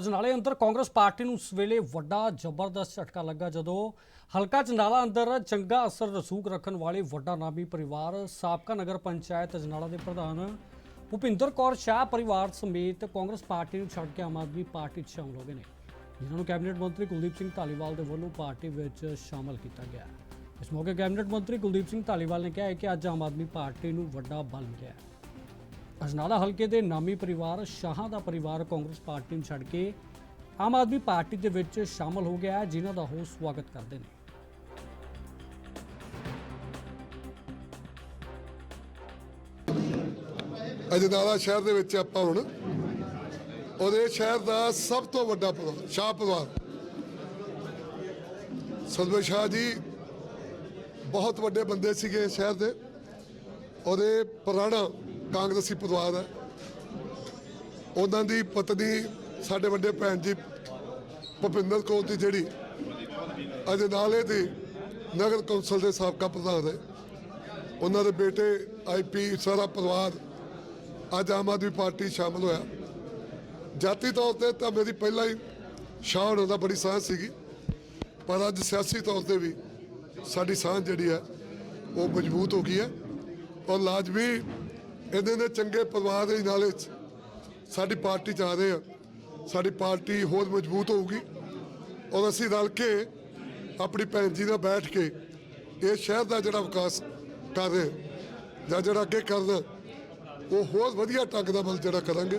ਅਜਨਾਲੇ ਅੰਦਰ ਕਾਂਗਰਸ ਪਾਰਟੀ ਨੂੰ ਇਸ ਵੇਲੇ ਵੱਡਾ ਜ਼ਬਰਦਸਤ ਝਟਕਾ ਲੱਗਾ ਜਦੋਂ ਹਲਕਾ ਜਨਾਲਾ ਅੰਦਰ ਚੰਗਾ ਅਸਰ ਰਸੂਖ ਰੱਖਣ ਵਾਲੇ ਵੱਡਾ ਨਾਮੀ ਪਰਿਵਾਰ ਸਾਬਕਾ ਨਗਰ ਪੰਚਾਇਤ ਅਜਨਾਲਾ ਦੇ ਪ੍ਰਧਾਨ ਭੁਪਿੰਦਰ ਕੌਰ ਸ਼ਾਹ ਪਰਿਵਾਰ ਸਮੇਤ ਕਾਂਗਰਸ ਪਾਰਟੀ ਨੂੰ ਛੱਡ ਕੇ ਆਮ ਆਦਮੀ ਪਾਰਟੀ 'ਚ ਸ਼ਾਮਲ ਹੋ ਗਏ ਨੇ। ਜਿਨ੍ਹਾਂ ਨੂੰ ਕੈਬਨਿਟ ਮੰਤਰੀ ਕੁਲਦੀਪ ਸਿੰਘ ਧਾਲੀਵਾਲ ਦੇ ਵੱਲੋਂ ਪਾਰਟੀ ਵਿੱਚ ਸ਼ਾਮਲ ਕੀਤਾ ਗਿਆ। ਇਸ ਮੌਕੇ ਕੈਬਨਿਟ ਮੰਤਰੀ ਕੁਲਦੀਪ ਸਿੰਘ ਧਾਲੀਵਾਲ ਨੇ ਕਿਹਾ ਹੈ ਕਿ ਅੱਜ ਆਮ ਆਦਮੀ ਪਾਰਟੀ ਨੂੰ ਵੱਡਾ ਬਲ ਮਿਲਿਆ ਹੈ। ਅਜਨਾਲਾ ਹਲਕੇ ਦੇ ਨਾਮੀ ਪਰਿਵਾਰ ਸ਼ਾਹਾਂ ਦਾ ਪਰਿਵਾਰ ਕਾਂਗਰਸ ਪਾਰਟੀ ਨੂੰ ਛੱਡ ਕੇ ਆਮ ਆਦਮੀ ਪਾਰਟੀ ਦੇ ਵਿੱਚ ਸ਼ਾਮਲ ਹੋ ਗਿਆ ਹੈ, ਜਿਨ੍ਹਾਂ ਦਾ ਉਹ ਸਵਾਗਤ ਕਰਦੇ ਨੇ। ਅਜਨਾਲਾ ਸ਼ਹਿਰ ਦੇ ਵਿੱਚ ਆਪਾਂ ਹੁਣ, ਉਹਦੇ ਸ਼ਹਿਰ ਦਾ ਸਭ ਤੋਂ ਵੱਡਾ ਪਰਿਵਾਰ, ਸ਼ਾਹ ਪਰਿਵਾਰ। ਸਦਵੇ ਸ਼ਾਹ ਜੀ ਬਹੁਤ ਵੱਡੇ ਬੰਦੇ ਸੀਗੇ ਸ਼ਹਿਰ ਦੇ। ਉਹਦੇ ਪੁਰਾਣਾ ਕਾਂਗਰਸੀ ਪਰਿਵਾਰ ਹੈ। ਉਹਨਾਂ ਦੀ ਪਤਨੀ, ਸਾਡੇ ਵੱਡੇ ਭੈਣ ਜੀ ਭੁਪਿੰਦਰ ਕੌਰ ਦੀ ਜਿਹੜੀ ਅਜਨਾਲੇ ਦੀ ਨਗਰ ਕੌਂਸਲ ਦੇ ਸਾਬਕਾ ਪ੍ਰਧਾਨ ਹੈ ਉਹਨਾਂ ਦੇ ਬੇਟੇ ਆਈਪੀ ਸਾਰਾ ਪਰਿਵਾਰ ਅੱਜ ਆਮ ਆਦਮੀ ਪਾਰਟੀ ਸ਼ਾਮਲ ਹੋਇਆ। ਜਾਤੀ ਤੌਰ ਤੇ ਤਾਂ ਮੇਰੀ ਪਹਿਲਾਂ ਹੀ ਸ਼ਾਹ ਹੋਣ ਦਾ ਬੜੀ ਸਾਂਝ ਸੀਗੀ, ਪਰ ਅੱਜ ਸਿਆਸੀ ਤੌਰ ਤੇ ਵੀ ਸਾਡੀ ਸਾਂਝ ਜਿਹੜੀ ਹੈ, ਉਹ ਮਜ਼ਬੂਤ ਹੋ ਗਈ ਹੈ। ਔਰ ਲਾਜ਼ਮੀ ਇਹਦੇ ਦੇ ਚੰਗੇ ਪਰਿਵਾਰ ਦੇ ਨਾਲੇ 'ਚ ਸਾਡੀ ਪਾਰਟੀ ਚ ਆ ਰਹੇ ਆ। ਸਾਡੀ ਪਾਰਟੀ ਹੋਰ ਮਜ਼ਬੂਤ ਹੋਊਗੀ। ਔਰ ਅਸੀਂ ਰਲ ਕੇ ਆਪਣੀ ਭੈਣ ਜੀ ਨਾਲ ਬੈਠ ਕੇ ਇਹ ਸ਼ਹਿਰ ਦਾ ਜਿਹੜਾ ਵਿਕਾਸ ਕਰ ਰਹੇ ਜਾਂ ਜਿਹੜਾ ਅੱਗੇ ਕਰਨਾ, ਉਹ ਹੋਰ ਵਧੀਆ ਢੰਗ ਦਾ ਬਲ ਜਿਹੜਾ ਕਰਾਂਗੇ।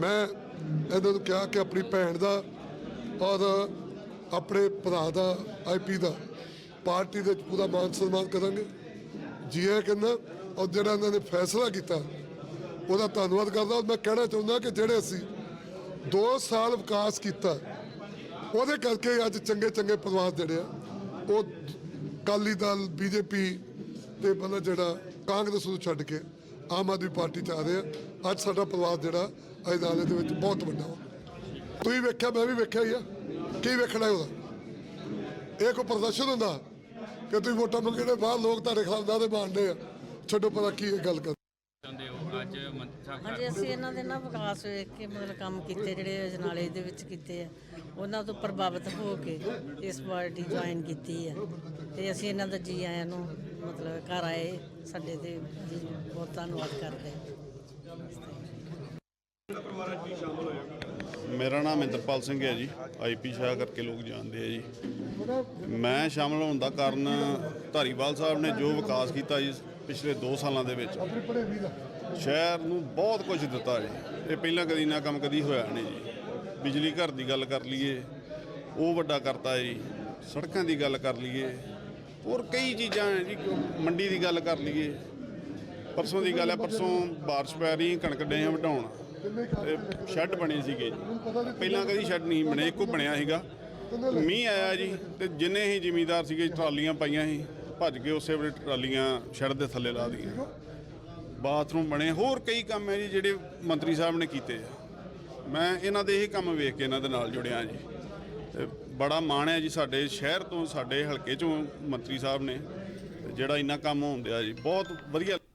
ਮੈਂ ਇਹਨਾਂ ਨੂੰ ਕਿਹਾ ਕਿ ਆਪਣੀ ਭੈਣ ਦਾ ਔਰ ਆਪਣੇ ਭਰਾ ਦਾ ਆਈਪੀ ਦਾ ਪਾਰਟੀ ਦੇ ਪੂਰਾ ਮਾਨ ਸਨਮਾਨ ਕਰਾਂਗੇ। ਜੀ ਇਹ ਕਹਿੰਦਾ ਔਰ ਜਿਹੜਾ ਇਹਨਾਂ ਨੇ ਫੈਸਲਾ ਕੀਤਾ, ਉਹਦਾ ਧੰਨਵਾਦ ਕਰਦਾ ਔਰ ਮੈਂ ਕਹਿਣਾ ਚਾਹੁੰਦਾ ਕਿ ਜਿਹੜੇ ਅਸੀਂ 2 ਸਾਲ ਵਿਕਾਸ ਕੀਤਾ, ਉਹਦੇ ਕਰਕੇ ਅੱਜ ਚੰਗੇ ਚੰਗੇ ਪਰਿਵਾਰ ਜਿਹੜੇ ਆ, ਉਹ ਕਾਲੀ ਦਲ, ਬੀਜੇਪੀ ਤੇ ਮਤਲਬ ਜਿਹੜਾ ਕਾਂਗਰਸ ਨੂੰ ਛੱਡ ਕੇ ਆਮ ਆਦਮੀ ਪਾਰਟੀ ਚ ਆ ਰਹੇ ਆ। ਅੱਜ ਸਾਡਾ ਪਰਿਵਾਰ ਜਿਹੜਾ ਅਦਾਲਤ ਦੇ ਵਿੱਚ ਬਹੁਤ ਵੱਡਾ ਵਾ। ਤੁਸੀਂ ਵੇਖਿਆ, ਮੈਂ ਵੀ ਵੇਖਿਆ ਹੀ ਆ। ਕੀ ਵੇਖਣਾ ਉਹਦਾ? ਇਹ ਕੋਈ ਪ੍ਰਦਰਸ਼ਨ ਹੁੰਦਾ ਕਿ ਤੁਸੀਂ ਵੋਟਾਂ ਮੰਗਣੇ ਦੇ ਬਾਅਦ ਲੋਕ ਤੁਹਾਡੇ ਖਿਲਾਫ ਦਾਅਵੇ ਮਾਰਦੇ ਆ। ਛੱਡੋ ਪਤਾ ਕੀ ਇਹ ਗੱਲ ਕਰ ਚਾਹੁੰਦੇ ਹੋ? ਅੱਜ ਮੰਤਰੀ ਹਾਂਜੀ ਅਸੀਂ ਇਹਨਾਂ ਦੇ ਨਾ ਵਿਕਾਸ ਵੇਖ ਕੇ ਮਤਲਬ ਕੰਮ ਕੀਤੇ ਜਿਹੜੇ ਅਜਨਾਲੇ ਦੇ ਵਿੱਚ ਕੀਤੇ ਆ ਉਹਨਾਂ ਤੋਂ ਪ੍ਰਭਾਵਿਤ ਹੋ ਕੇ ਇਸ ਪਾਰਟੀ ਜੁਆਇਨ ਕੀਤੀ ਹੈ ਤੇ ਅਸੀਂ ਇਹਨਾਂ ਦਾ ਜੀ ਆਇਆਂ ਨੂੰ ਮਤਲਬ ਘਰ ਆਏ ਸਾਡੇ ਤੇ ਜੀ ਬਹੁਤ ਧੰਨਵਾਦ ਕਰਦੇ ਹਾਂ ਮੇਰਾ ਨਾਮ ਇੰਦਰਪਾਲ ਸਿੰਘ ਹੈ ਜੀ ਆਈਪੀ ਸ਼ਾਹ ਕਰਕੇ ਲੋਕ ਜਾਣਦੇ ਆ ਜੀ। ਮੈਂ ਸ਼ਾਮਲ ਹੋਣ ਦਾ ਕਾਰਨ ਧਾਰੀਵਾਲ ਸਾਹਿਬ ਨੇ ਜੋ ਵਿਕਾਸ ਕੀਤਾ ਜੀ ਪਿਛਲੇ 2 ਸਾਲਾਂ ਦੇ ਵਿੱਚ। ਸ਼ਹਿਰ ਨੂੰ ਬਹੁਤ ਕੁਝ ਦਿੱਤਾ ਜੀ। ਇਹ ਪਹਿਲਾਂ ਕਦੀ ਨਾ ਕੰਮ ਕਦੀ ਹੋਇਆ ਨਹੀਂ ਜੀ। ਬਿਜਲੀ ਘਰ ਦੀ ਗੱਲ ਕਰ ਲਈਏ ਉਹ ਵੱਡਾ ਕਰਤਾ ਜੀ। ਸੜਕਾਂ ਦੀ ਗੱਲ ਕਰ ਲਈਏ। ਹੋਰ ਕਈ ਚੀਜ਼ਾਂ ਹੈ ਜੀ ਮੰਡੀ ਦੀ ਗੱਲ ਕਰ ਲਈਏ। ਪਰਸੋਂ ਦੀ ਗੱਲ ਹੈ ਪਰਸੋਂ ਬਾਰਿਸ਼ ਪੈ ਰਹੀ ਕਣਕ ਡੇ ਆ ਵਢਾਉਣ ਤੇ ਸ਼ੈੱਡ ਬਣੇ ਸੀਗੇ ਪਹਿਲਾਂ ਕਦੀ ਸ਼ੈੱਡ ਨਹੀਂ ਬਣੇ ਇੱਕੋ ਬਣਿਆ ਸੀਗਾ। ਮੀਂਹ ਆਇਆ ਜੀ ਤੇ ਜਿੰਨੇ ਹੀ ਜ਼ਿਮੀਂਦਾਰ ਸੀਗੇ ਟਰਾਲੀਆਂ ਪਾਈਆਂ ਸੀ। ਭੱਜ ਕੇ ਉਸੇ ਵੇਲੇ ਟਰਾਲੀਆਂ ਸ਼ੈੱਡ ਦੇ ਥੱਲੇ ਲਾ ਦੀਆਂ ਬਾਥਰੂਮ ਬਣੇ, ਹੋਰ ਕਈ ਕੰਮ ਹੈ ਜੀ ਜਿਹੜੇ ਮੰਤਰੀ ਸਾਹਿਬ ਨੇ ਕੀਤੇ ਆ। ਮੈਂ ਇਹਨਾਂ ਦੇ ਇਹ ਕੰਮ ਵੇਖ ਕੇ ਇਹਨਾਂ ਦੇ ਨਾਲ ਜੁੜਿਆ ਜੀ। ਤੇ ਬੜਾ ਮਾਣ ਹੈ ਜੀ ਸਾਡੇ ਸ਼ਹਿਰ ਤੋਂ, ਸਾਡੇ ਹਲਕੇ ਚੋਂ ਮੰਤਰੀ ਸਾਹਿਬ ਨੇ ਤੇ ਜਿਹੜਾ ਇੰਨਾ ਕੰਮ ਹੁੰਦਿਆ ਜੀ। ਬਹੁਤ ਵਧੀਆ